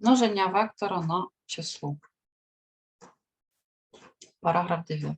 Множення вектора на число. Параграф 9.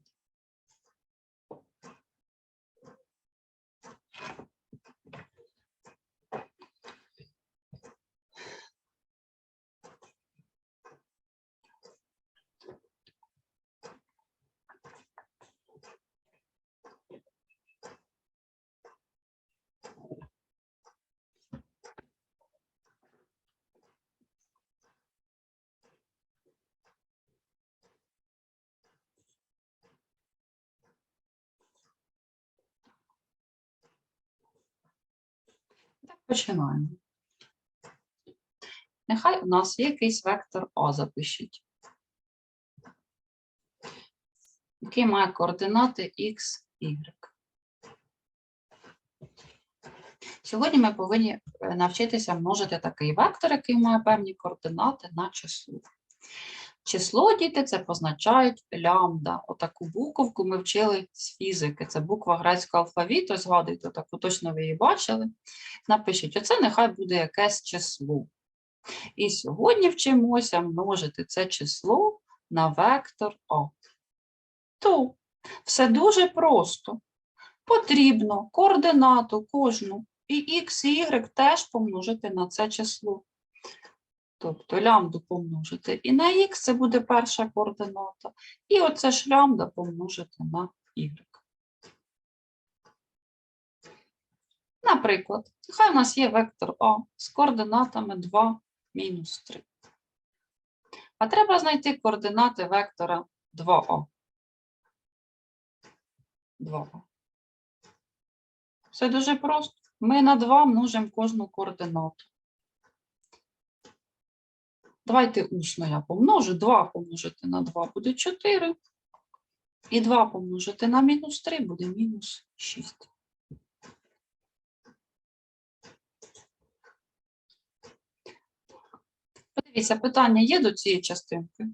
Так, починаємо. Нехай у нас є якийсь вектор А запишіть. Який має координати X, Y. Сьогодні ми повинні е, навчитися множити такий вектор, який має певні координати на число. Число, діти, це позначають лямбда. Отаку буковку ми вчили з фізики. Це буква грецького алфавіту. Згадуйте, таку точно ви її бачили. Напишіть, оце нехай буде якесь число. І сьогодні вчимося множити це число на вектор А. То все дуже просто. Потрібно координату кожну і х, і y теж помножити на це число. Тобто лямбду помножити і на х це буде перша координата. І оце ж лямбда помножити на y. Наприклад, нехай у нас є вектор А з координатами 2, мінус 3. А треба знайти координати вектора 2А. 2А. Все дуже просто. Ми на 2 множимо кожну координату. Давайте усно я помножу. 2 помножити на 2 буде 4. І 2 помножити на мінус 3 буде мінус 6. Подивіться, питання є до цієї частинки?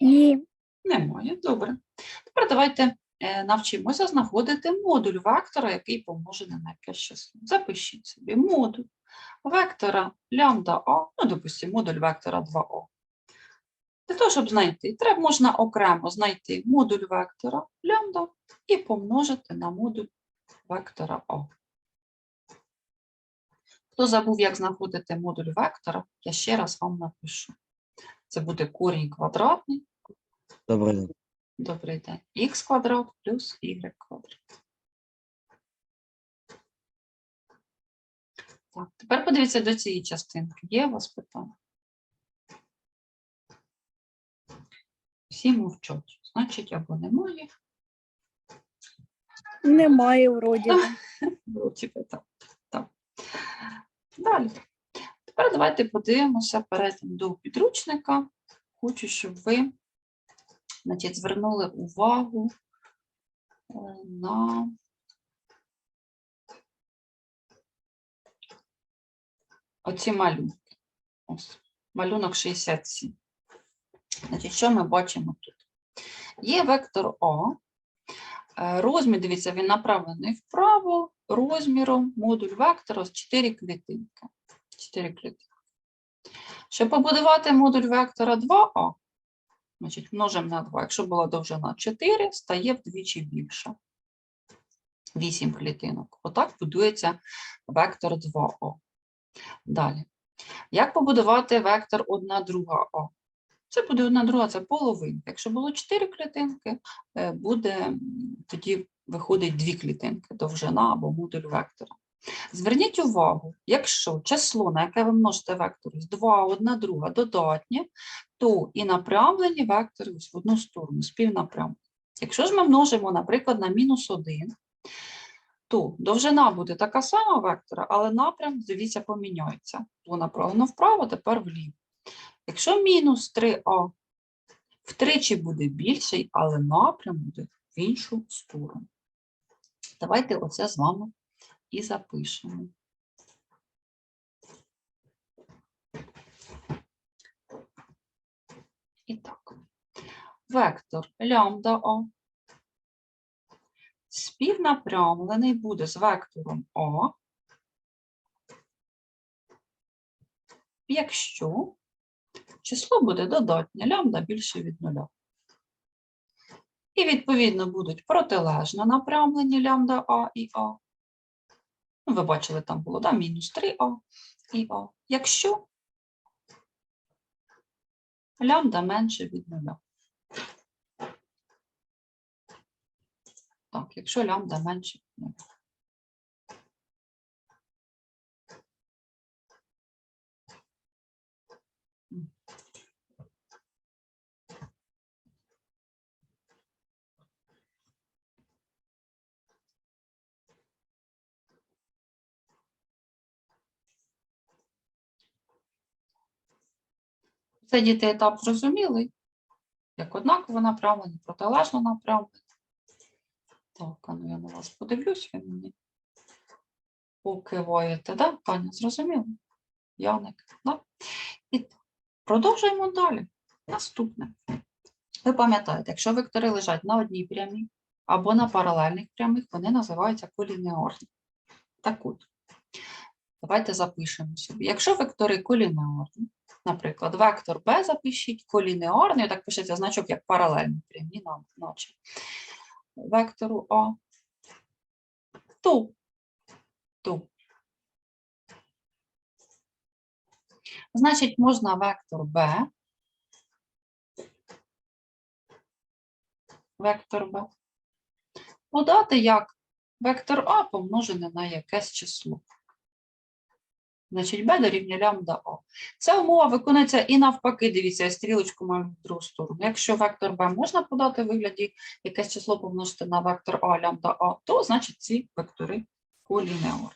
Ні. Немає. Добре. Тепер давайте е, навчимося знаходити модуль вектора, який помножений на якесь число. Запишіть собі модуль вектора лямбда А, ну, допустимо, модуль вектора 2О. Для того, щоб знайти, треба можна окремо знайти модуль вектора лямбда і помножити на модуль вектора А. Хто забув, як знаходити модуль вектора, я ще раз вам напишу. Це буде корінь квадратний Добрий день. Добрий день. Х квадрат плюс y квадрат. Так, тепер подивіться до цієї частинки. Є у вас питання? Всі мовчать. Значить, або немає, Немає вроді. Вроді так. так. Далі. Тепер давайте подивимося перейдемо до підручника. Хочу, щоб ви значить, звернули увагу е, на оці малюнки. Ось, малюнок 67. Значить, що ми бачимо тут? Є вектор А. Е, Розмір, дивіться, він направлений вправо розміром модуль вектора з 4 клітинки. 4 клітинки. Щоб побудувати модуль вектора 2А, значить, множимо на 2. Якщо була довжина 4, стає вдвічі більше. 8 клітинок. Отак будується вектор 2А. Далі. Як побудувати вектор 1 друга А? Це буде 1 друга, це половинка. Якщо було 4 клітинки, е, буде тоді виходить 2 клітинки, довжина або модуль вектора. Зверніть увагу, якщо число, на яке ви множите вектор з 2, 1 друга додатнє, то і напрямлені вектори в одну сторону, співнапрямлені. Якщо ж ми множимо, наприклад, на мінус 1, то довжина буде така сама вектора, але напрям, дивіться, поміняється. Було направлено вправо, тепер вліво. Якщо мінус 3а втричі буде більший, але напрям буде в іншу сторону. Давайте оце з вами і запишемо. І так, вектор лямбда А співнапрямлений буде з вектором А якщо число буде додатнє, лямбда більше від нуля. І, відповідно, будуть протилежно напрямлені лямбда А і А. Ну, ви бачили, там було да? мінус 3А і А. Якщо лямбда менше від нуля. Так, якщо лямбда менше від Це діти етап зрозумілий, як однаково направлені, протилежно направлені. Так, а ну я на вас подивлюсь, ви мені покиваєте, да? Таня, зрозуміло? Яник, да? І продовжуємо далі. Наступне. Ви пам'ятаєте, якщо вектори лежать на одній прямій або на паралельних прямих, вони називаються колінеорні. Так от, давайте запишемо собі. Якщо вектори колінеорні, наприклад, вектор B запишіть, колінеорний, так пишеться значок як паралельні прямі, на- наче вектору А, Ту. Ту. Значить, можна вектор Б. вектор Б. подати як вектор А помножене на якесь число. Значить, b дорівнює лямбда А. Ця умова виконується і навпаки, дивіться, я стрілочку маю в другу сторону. Якщо вектор b можна подати в вигляді якесь число помножити на вектор А лямбда А, то значить ці вектори колінеорні.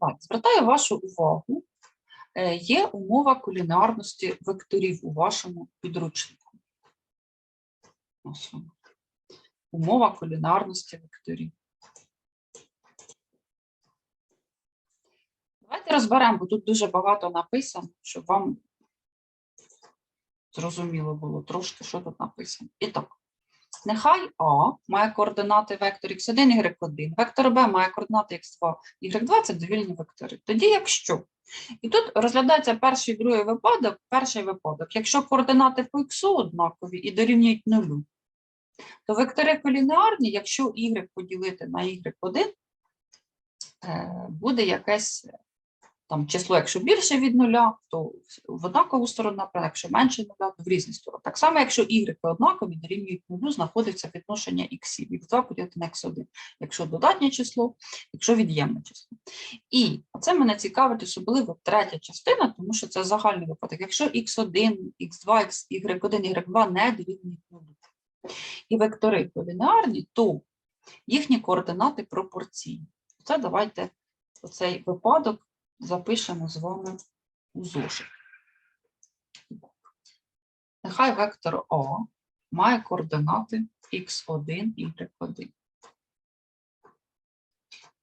Так, звертаю вашу увагу. е, Є умова колінеарності векторів у вашому підручнику. Ось. Умова колінарності векторів. Давайте розберемо, бо тут дуже багато написано, щоб вам зрозуміло було трошки, що тут написано. І так, нехай А має координати вектор x1, y1, вектор B має координати x2, y2 – це довільні вектори. Тоді якщо, і тут розглядається перший і другий випадок, перший випадок, якщо координати по х однакові і дорівнюють нулю, то вектори колінеарні, якщо y поділити на y1, е, буде якесь там число, якщо більше від нуля, то в- однакову сторону напрямку, якщо менше нуля, то в різні сторони. Так само, якщо y однакові дорівнюють нулю, знаходиться відношення x, x2 поділити на x1, якщо додатнє число, якщо від'ємне число. І це мене цікавить особливо третя частина, тому що це загальний випадок. Якщо x1, x2, y1, y2 не дорівнюють нулю, і вектори колінеарні, то їхні координати пропорційні. Це давайте оцей випадок запишемо з вами у зошит. Нехай вектор А має координати x1, y1.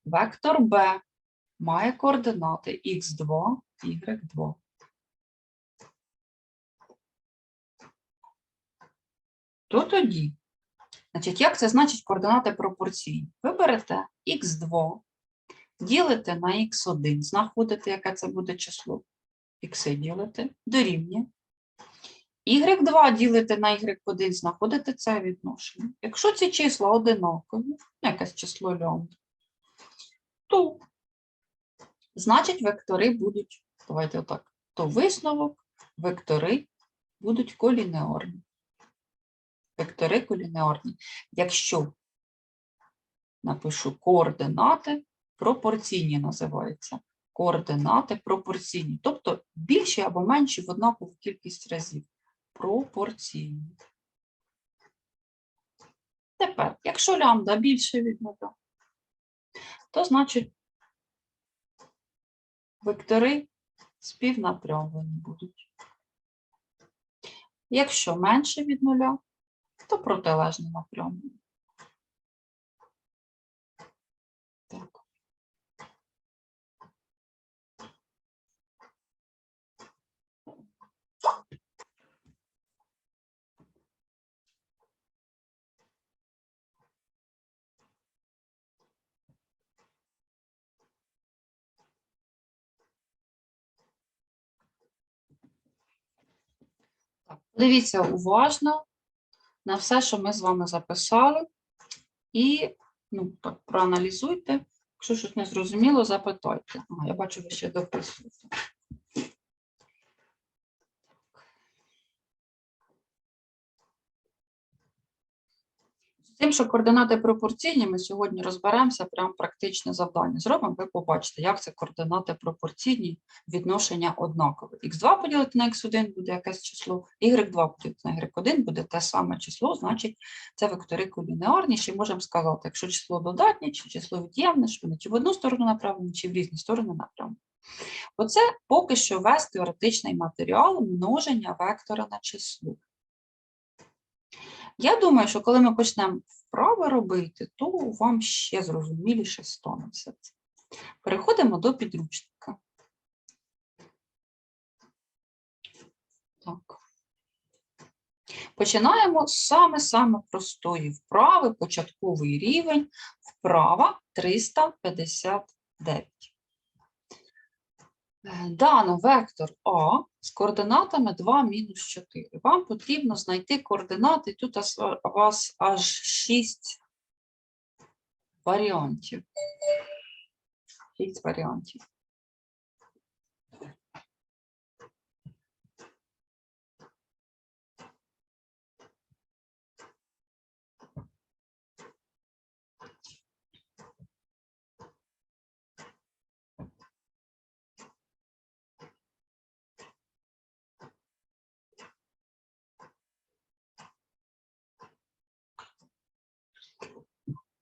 Вектор Б має координати x2, y2. То тоді, значить, як це значить координати пропорційні? Ви берете x2, ділите на x1, знаходите, яке це буде число. Ікси ділите, дорівнює. y2 ділите на y1, знаходите це відношення. Якщо ці числа одинакові, якесь число лямбда, то значить вектори будуть, давайте отак, то висновок, вектори будуть колінеорні. Вектори колінеорні. Якщо напишу координати, пропорційні називаються. Координати пропорційні, тобто більші або менші в однакову кількість разів. Пропорційні. Тепер, якщо лямбда більше від нуля, то значить вектори співнапрямлені будуть. Якщо менше від нуля, то протилежно напрямлені. Подивіться уважно на все, що ми з вами записали, і ну, так, проаналізуйте. Якщо щось не зрозуміло, запитайте. А, я бачу, ви ще дописуєте. Тим, що координати пропорційні, ми сьогодні розберемося, прям практичне завдання зробимо, ви побачите, як це координати пропорційні, відношення однакове. Х2 поділити на х1 буде якесь число, y2 поділити на y1 буде те саме число, значить це вектори колінеарні, ще можемо сказати, якщо число додатнє, чи число від'ємне, що вони чи в одну сторону направлені, чи в різні сторони направлені. Оце поки що весь теоретичний матеріал множення вектора на число. Я думаю, що коли ми почнемо вправи робити, то вам ще зрозуміліше стане все. Переходимо до підручника. Так. Починаємо з саме-саме простої вправи, початковий рівень, вправа 359. Е, Дано вектор А з координатами 2 мінус 4. Вам потрібно знайти координати. Тут у вас аж 6 варіантів. 6 варіантів.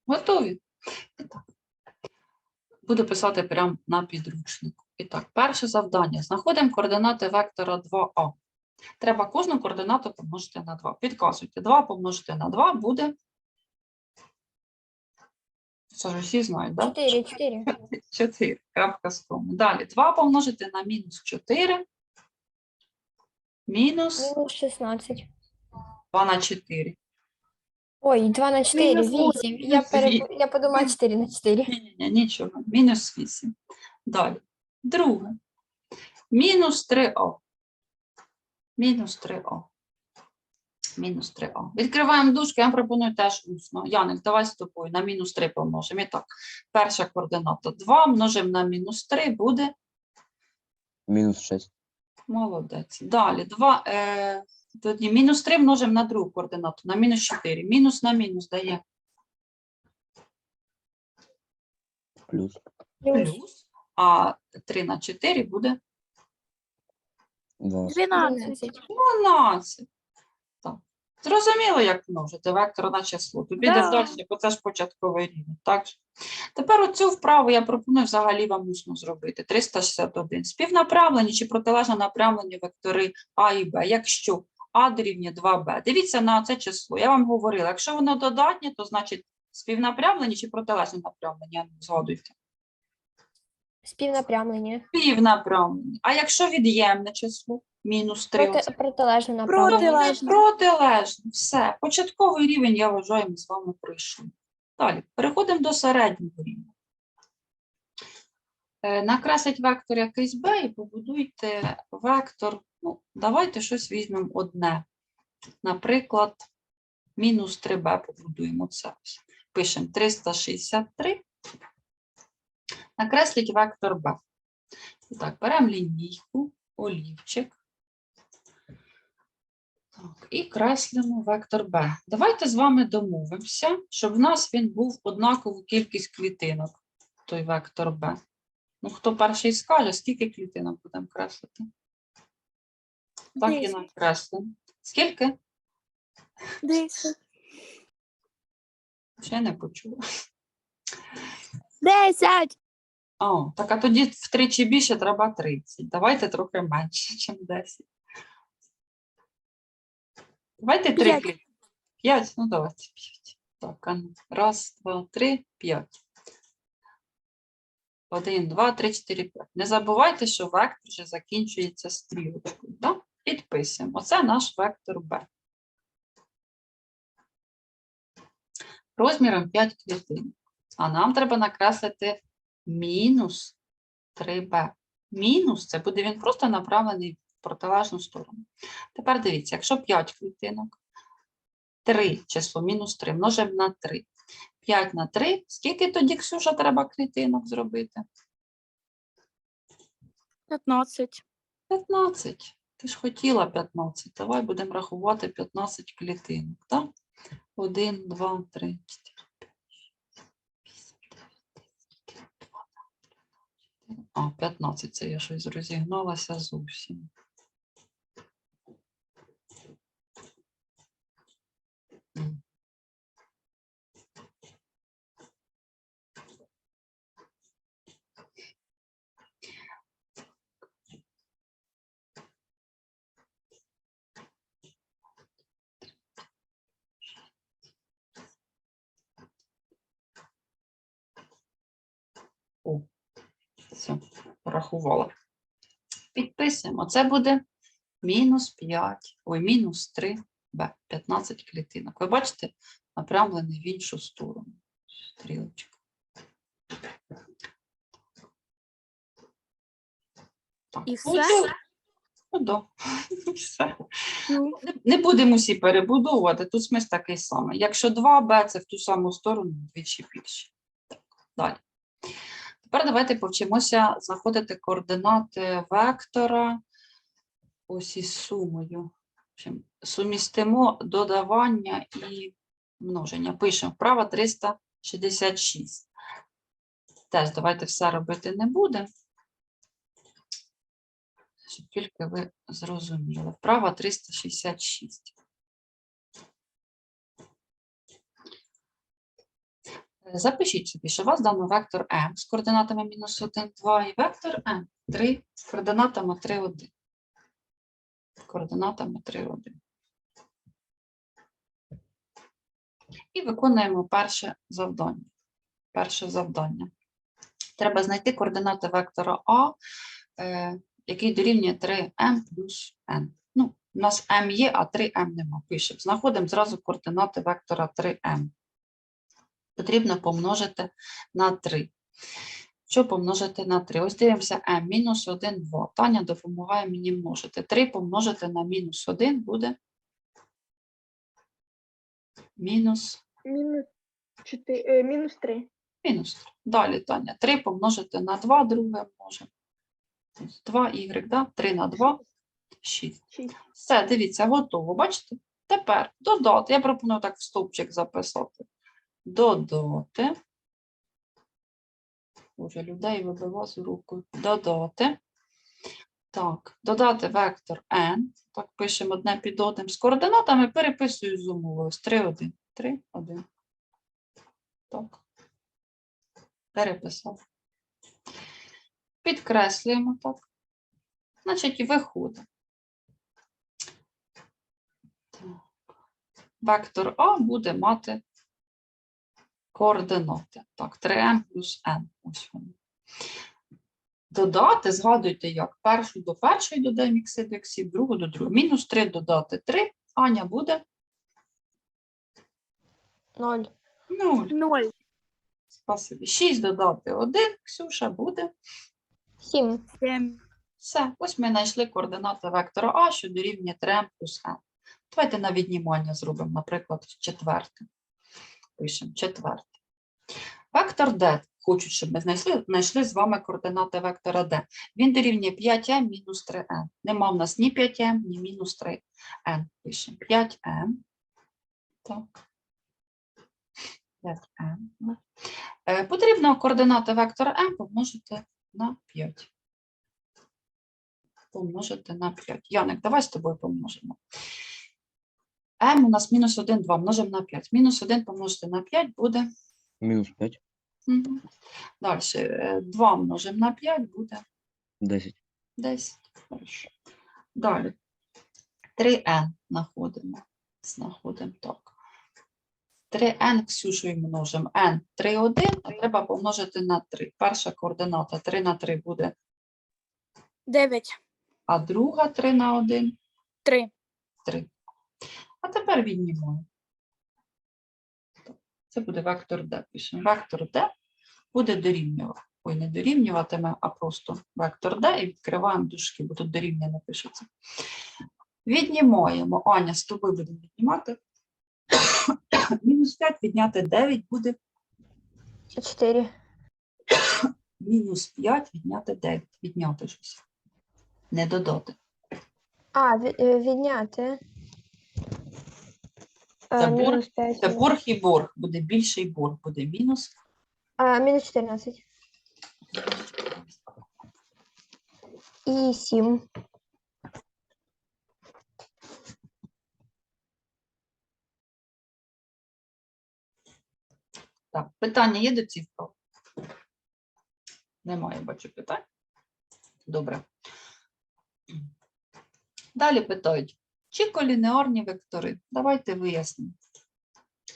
Готові? І так. Буду писати прямо на підручнику. І так, перше завдання. Знаходимо координати вектора 2а. Треба кожну координату помножити на 2. Підказуйте. 2 помножити на 2 буде. Це ж всі знають, так? 4, 4. 4. Крапка з кому. Далі 2 помножити на мінус 4. Мінус Мінус 16. 2 на 4. Ой, 2 на 4, Мінус 8. Я, Мінус вісім. я подумала 4 на 4. Ні-ні-ні, нічого. Мінус 8. Далі. Друге. Мінус 3о. Мінус 3о. Мінус 3о. Відкриваємо дужки, я вам пропоную теж усно. Яник, давай з тобою на мінус 3 помножимо. І так, перша координата 2 множимо на мінус 3 буде Мінус 6. молодець. Далі 2, е, тоді мінус 3 множимо на другу координату, на мінус 4. Мінус на мінус дає Плюс. Плюс. а 3 на 4 буде 12. 12. 12. Так. Зрозуміло, як множити вектор на число. Тобі Да. йде далі, бо це ж початковий рівень. Так? Тепер оцю вправу я пропоную взагалі вам усно зробити. 361. Співнаправлені чи протилежно направлені вектори А і Б. Якщо А дорівнює 2Б. Дивіться на це число. Я вам говорила, якщо воно додатнє, то значить співнаправлені чи. А ну, Згадуйте. Співнапрямлення. Співнаправлені. А якщо від'ємне число, мінус 3, Проти... Протилежно направлення. Протилежно. Протилежно. Все. Початковий рівень, я вважаю, ми з вами пройшли. Далі. Переходимо до середнього рівня. Е, Накресліть вектор якийсь b і побудуйте вектор. Ну, давайте щось візьмемо одне. Наприклад, мінус 3b побудуємо це. Пишемо 363. Накресліть вектор b. Так, беремо лінійку, олівчик. Так, і креслимо вектор b. Давайте з вами домовимося, щоб в нас він був однакову кількість клітинок, той вектор b. Ну, хто перший скаже, скільки клітинок будемо креслити? І Десять. Скільки? 10. Ще не почула. 10. О, так а тоді втричі більше треба 30. Давайте трохи менше, ніж 10. Давайте 3 П'ять. 5? Ну, давайте 5. Так, а ну. раз, два, три, п'ять. Один, два, три, чотири, п'ять. Не забувайте, що вектор вже закінчується стрілочкою. Да? Підписуємо. Оце наш вектор B. Розміром 5 клітин. А нам треба накреслити мінус 3b. Мінус це буде він просто направлений в протилежну сторону. Тепер дивіться, якщо 5 клітинок, 3 число мінус 3 множимо на 3. 5 на 3. Скільки тоді, Ксюша, треба клітинок зробити? 15. 15. Ти ж хотіла 15. Давай будемо рахувати 15 клітинок. Так? 1, 2, 3, 4, 5, 6, 7, 8, 9, 10, 12, 13, 14. А, 15. Це я щось розігналася зовсім. М. О, все, порахувала. Підписуємо. Це буде мінус 5, ой, мінус 3 Б, 15 клітинок. Ви бачите, напрямлений в іншу сторону. Стрілочка. Так, І ну, все? Ну, да. все. Ну, Не- будемо всі перебудовувати, тут смисл такий самий. Якщо 2b, це в ту саму сторону вдвічі більше. Так, далі. Тепер давайте повчимося знаходити координати вектора ось із сумою. Сумістимо додавання і множення. Пишемо вправо 366. Теж давайте все робити не будемо. Щоб тільки ви зрозуміли. Вправо 366. Запишіть собі, що у вас дано вектор m з координатами мінус 1, 2 і вектор m 3 з координатами 3, 1. Координатами 3, 1. І виконуємо перше завдання. Перше завдання. Треба знайти координати вектора А, е, який дорівнює 3m плюс n. Ну, у нас m є, а 3m нема. Пишемо. Знаходимо зразу координати вектора 3m. Потрібно помножити на 3. Що помножити на 3? Ось дивимося m, мінус 1, 2. Таня допомагає мені множити. 3 помножити на мінус 1 буде мінус Мінус 4, мінус 3. Мінус 3. Далі, Таня, 3 помножити на 2, друге множимо. 2 y, да? 3 на 2, 6. 6. Все, дивіться, готово. Бачите? Тепер додати. Я пропоную так в стовпчик записати. Додати. Боже, людей вибива з руку. Додати. Так, додати вектор n. Так, пишемо одне під одним. З координатами переписую з умовою. Ось 3, 1. 3, 1. Так. Переписав. Підкреслюємо так. Значить, виходить. Вектор А буде мати координати. Так, 3m плюс n. Ось вони. Додати, згадуйте, як першу до першої додаємо ікси до другу до другої. Мінус 3 додати 3. Аня буде 0. 0. 0. Спасибі. 6 додати 1. Ксюша буде 7. 7. Все, ось ми знайшли координати вектора А, що дорівнює 3m плюс n. Давайте на віднімання зробимо, наприклад, четверте. Пишемо четверте. Вектор D. Хочуть, щоб ми знайшли, знайшли з вами координати вектора D. Він дорівнює 5m мінус 3n. Нема в нас ні 5m, ні мінус 3n. Пишемо 5m. Так. 5m. Е, координати вектора m помножити на 5 помножити на 5. Яник, давай з тобою помножимо. M у нас мінус 1, 2, множимо на 5. Мінус 1 помножити на 5 буде. Мінус 5, Угу. Далі 2 множимо на 5 буде 10. 10. Хорошо. Далі 3n знаходимо. Знаходимо так. 3n Ксюшою множимо. n 3, 1, а треба помножити на 3. Перша координата 3 на 3 буде, 9. а друга 3 на 1 3. 3. А тепер віднімаємо. Це буде вектор D. Пишемо. Вектор D буде дорівнювати ой, не дорівнюватиме, а просто вектор d і відкриваємо дужки, бо тут дорівнює не пишеться. Віднімаємо. Аня, з тобою будемо віднімати. Мінус 5 відняти 9 буде 4. мінус 5 відняти 9. Відняти щось. Не додати. А, е, відняти. Е, Це борг- мінус 5. Це борг і борг. Буде більший борг, буде мінус. А, мінус 14. І 7. Так, питання є до цих вправ? Немає, бачу питань. Добре. Далі питають, чи колінеорні вектори? Давайте вияснимо.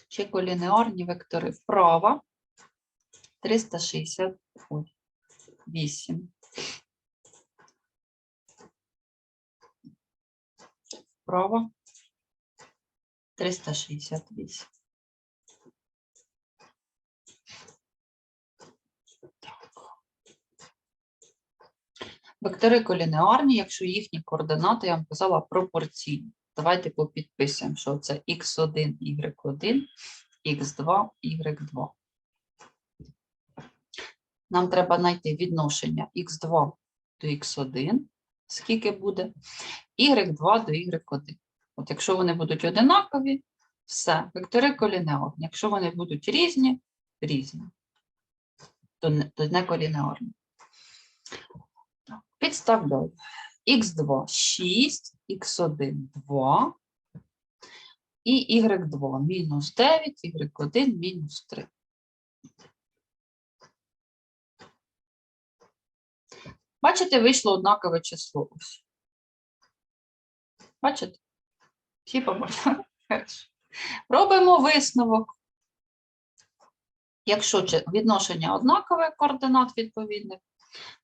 Чи колінеорні вектори вправо 368. Вправо 368. Вектори колінеарні, якщо їхні координати, я вам казала, пропорційні. Давайте попідписуємо, що це x1, y1, x2, y2. Нам треба знайти відношення x2 до x1, скільки буде, y2 до y1. От якщо вони будуть одинакові, все, вектори колінеарні. Якщо вони будуть різні, різні, то не, то не колінеарні. Підставляю. Х2 6, х1 2 і y2 мінус 9, y1 мінус 3. Бачите, вийшло однакове число. Бачите? Всі побачили? Робимо висновок. Якщо відношення однакове координат відповідних,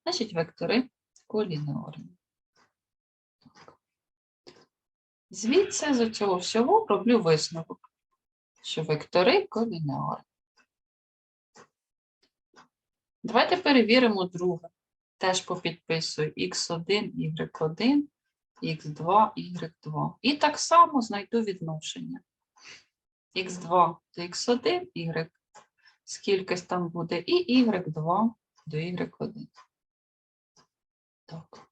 значить вектори колінеарні. Так. Звідси з цього всього роблю висновок, що вектори колінеарні. Давайте перевіримо друге. Теж попідписую x1, y1, x2, y2. І так само знайду відношення. x2 до x1, y, скількись там буде, і y2 до y1. Так.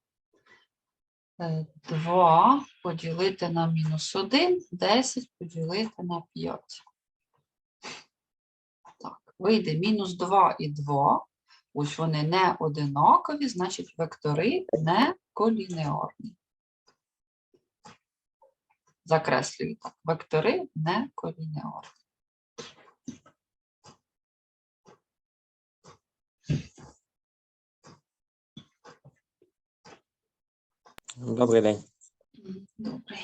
2 поділити на мінус 1, 10 поділити на 5. Так, вийде мінус 2 і 2. Ось вони не одинакові, значить вектори не колінеарні. Закреслюю так. Вектори не колінеарні. Добрий день. М, Добре.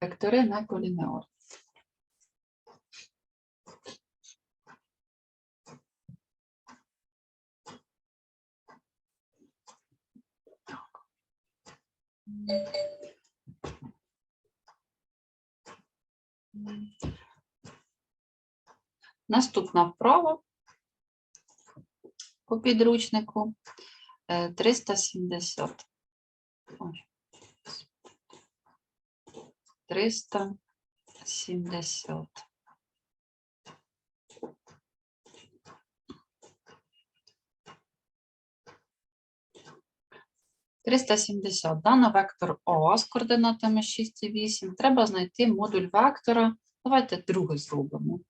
Вектори не колінеарні. Наступна вправа по підручнику е, 370. Ой. 370. Триста сімдесят. Дано вектор О з координатами 6 і 8. Треба знайти модуль вектора. Давайте другий зробимо.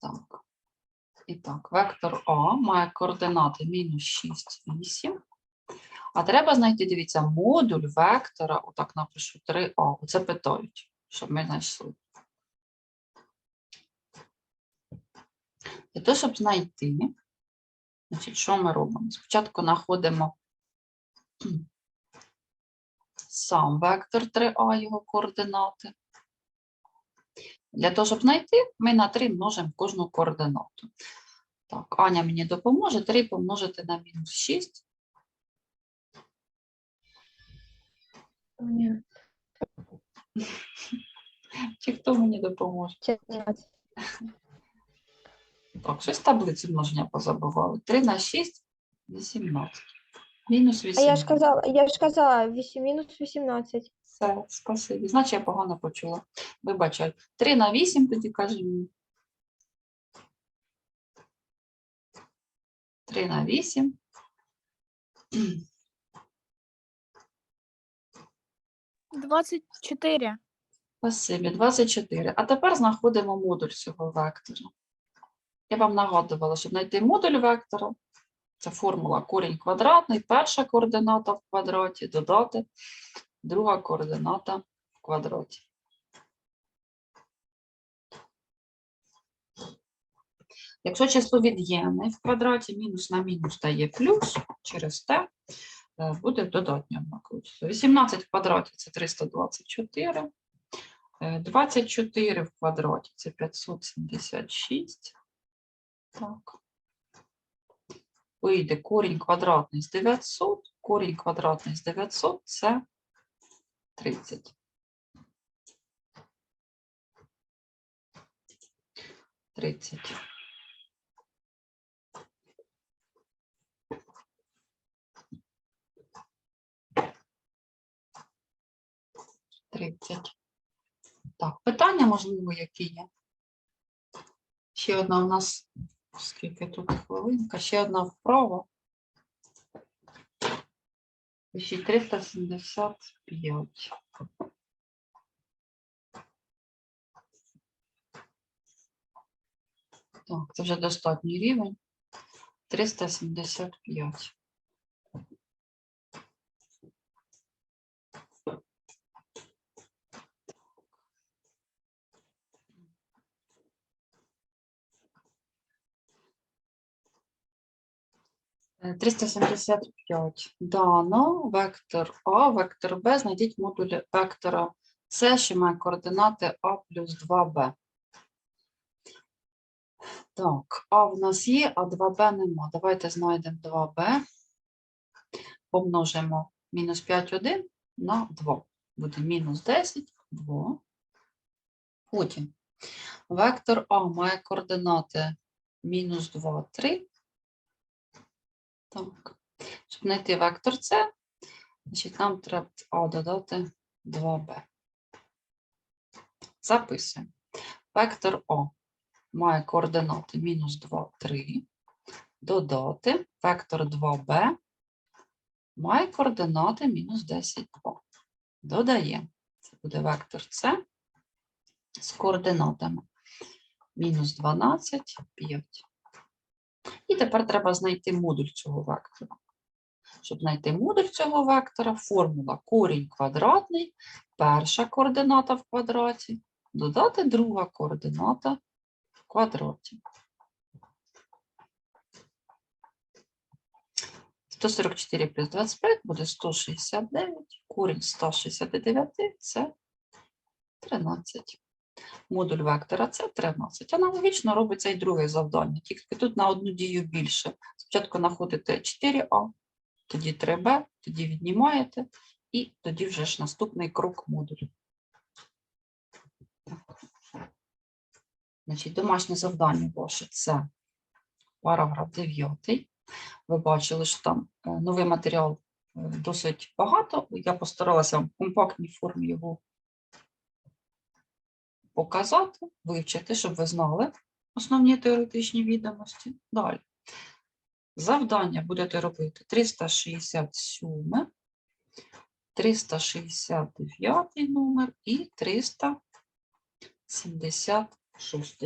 Так. І так, вектор О має координати мінус 6, 8. А треба знайти, дивіться, модуль вектора, отак напишу 3А. Оце питають, щоб ми знайшли. Для того, щоб знайти, значить, що ми робимо? Спочатку знаходимо сам вектор 3А, його координати. Для того, щоб знайти, ми на 3 множимо кожну координату. Так, Аня мені допоможе. 3 помножити на мінус 6. Ні. Чи хто мені допоможе? 14. Так, щось таблицю множення позабували. 3 на 6 – 18. Мінус А 18. я ж казала, я ж казала, 8, мінус 18. Все, спасибі. Значить, я погано почула. Вибачай. 3 на 8 тоді кажемо. 3 на 8. Двадцять чотири. Спасибі, 24. А тепер знаходимо модуль цього вектора. Я вам нагадувала, щоб знайти модуль вектора, це формула корінь квадратний, перша координата в квадраті, додати друга координата в квадраті. Якщо число від'ємне в квадраті, мінус на мінус дає плюс, через те буде додатньо однакове число. 18 в квадраті це 324. Е, 24 в квадраті це 576. Так. Вийде корінь квадратний з 900. Корінь квадратний з 900 це 30. 30. Тридцять. Так, питання, можливо, які є. Ще одна у нас, скільки тут хвилинка, ще одна вправа. Пишіть 375. Так, це вже достатній рівень. 375. 375. Дано вектор А, вектор Б. Знайдіть модулі вектора С, що має координати А плюс 2Б. Так, А в нас є, а 2Б нема. Давайте знайдемо 2Б. Помножимо мінус 5, 1 на 2. Буде мінус 10, 2. Потім вектор А має координати мінус 2, 3. Так. Щоб знайти вектор С, значить, нам треба А додати 2Б. Записуємо. Вектор О має координати мінус 2, 3. Додати вектор 2b має координати мінус 10, 2. Додаємо. Це буде вектор С з координатами мінус 12, 5. І тепер треба знайти модуль цього вектора. Щоб знайти модуль цього вектора, формула корінь квадратний, перша координата в квадраті, додати друга координата в квадраті. 144 плюс 25 буде 169. Корінь 169 це 13. Модуль вектора це 13. Аналогічно робиться і друге завдання, тільки тут на одну дію більше. Спочатку знаходите 4А, тоді 3Б, тоді віднімаєте, і тоді вже ж наступний крок модулю. Значить, домашнє завдання ваше це параграф 9. Ви бачили, що там е, новий матеріал е, досить багато. Я постаралася в компактній формі його показати, вивчити, щоб ви знали основні теоретичні відомості. Далі. Завдання будете робити 367, 369 номер і 376.